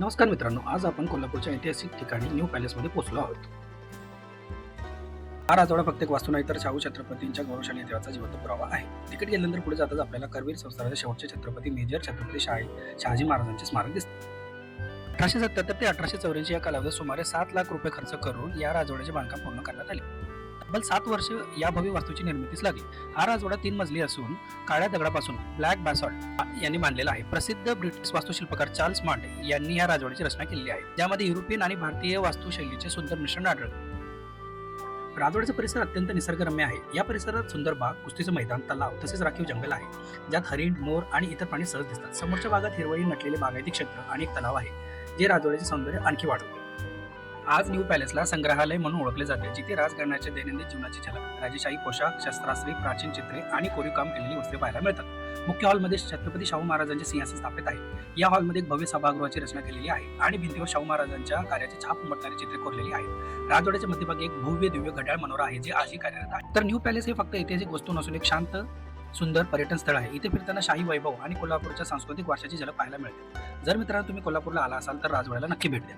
नमस्कार मित्रांनो आज आपण कोल्हापूरच्या ऐतिहासिक ठिकाणी न्यू पॅलेसमध्ये पोहोचलो आहोत. हा राजवाडा फक्त एक वास्तू नाही तर शाहू छत्रपतींच्या गौरवशाली इतिहासाचा जिवंत पुरावा आहे. तिकीट गेल्यानंतर पुढे जाताच आपल्याला करवीर संस्थानाचे शेवटचे छत्रपती मेजर छत्रपती शाही शहाजी महाराजांचे स्मारक दिसते. अठराशे सत्याहत्तर ते अठराशे चौऱ्याऐंशी या कालावधीत सुमारे सात लाख रुपये खर्च करून या राजवाड्याचे बांधकाम पूर्ण करण्यात आले. तब्बल सात वर्ष या भव्य वास्तूची निर्मितीच लागली. हा राजवाडा तीन मजली असून काळ्या दगडापासून ब्लॅक बॅसॉल्ट यांनी मानलेला आहे. प्रसिद्ध ब्रिटिश वास्तुशिल्पकार चार्ल्स मांड यांनी या राजवाड्याची रचना केलेली आहे. ज्यामध्ये युरोपियन आणि भारतीय वास्तुशैलीचे सुंदर मिश्रण आढळते राजवाड्याचा परिसर अत्यंत निसर्गरम्य आहे. या परिसरात सुंदर बाग कुस्तीचं मैदान तलाव तसेच राखीव जंगल आहे. ज्यात हरिण मोर आणि इतर प्राणी सहज दिसतात. समोरच्या भागात हिरवळी नटलेले बागायती क्षेत्र आणि एक तलाव आहे जे राजवाड्याचे सौंदर्य आणखी वाढवते. आज न्यू पॅलेसला संग्रहालय म्हणून ओळखले जाते जिथे राजघराण्याच्या दैनंदिन जीवनाची झलक राजेशाही पोशाख शस्त्रास्त्रे प्राचीन चित्रे आणि कोरीव काम केलेली वस्त्रे पाहायला मिळतात. मुख्य हॉलमध्ये छत्रपती शाहू महाराजांचे सिंहासन स्थापित आहे. या हॉलमध्ये एक भव्य सभागृहाची रचना केलेली आहे आणि भिंतीवर शाहू महाराजांच्या कार्याची छाप उमटणारी चित्रे कोरलेली आहेत. राजवाड्याच्या मध्यभागी एक भव्य दिव्य घड्याळ मनोरा आहे जे आजही कार्यरत आहे. तर न्यू पॅलेस हे फक्त ऐतिहासिक वस्तू नसून एक शांत सुंदर पर्यटन स्थळ आहे. इथे फिरताना शाही वैभव आणि कोल्हापूरच्या सांस्कृतिक वारशाची झलक पाहायला मिळते. जर मित्रांनो तुम्ही कोल्हापूरला आला असाल तर राजवाड्याला नक्की भेट द्या.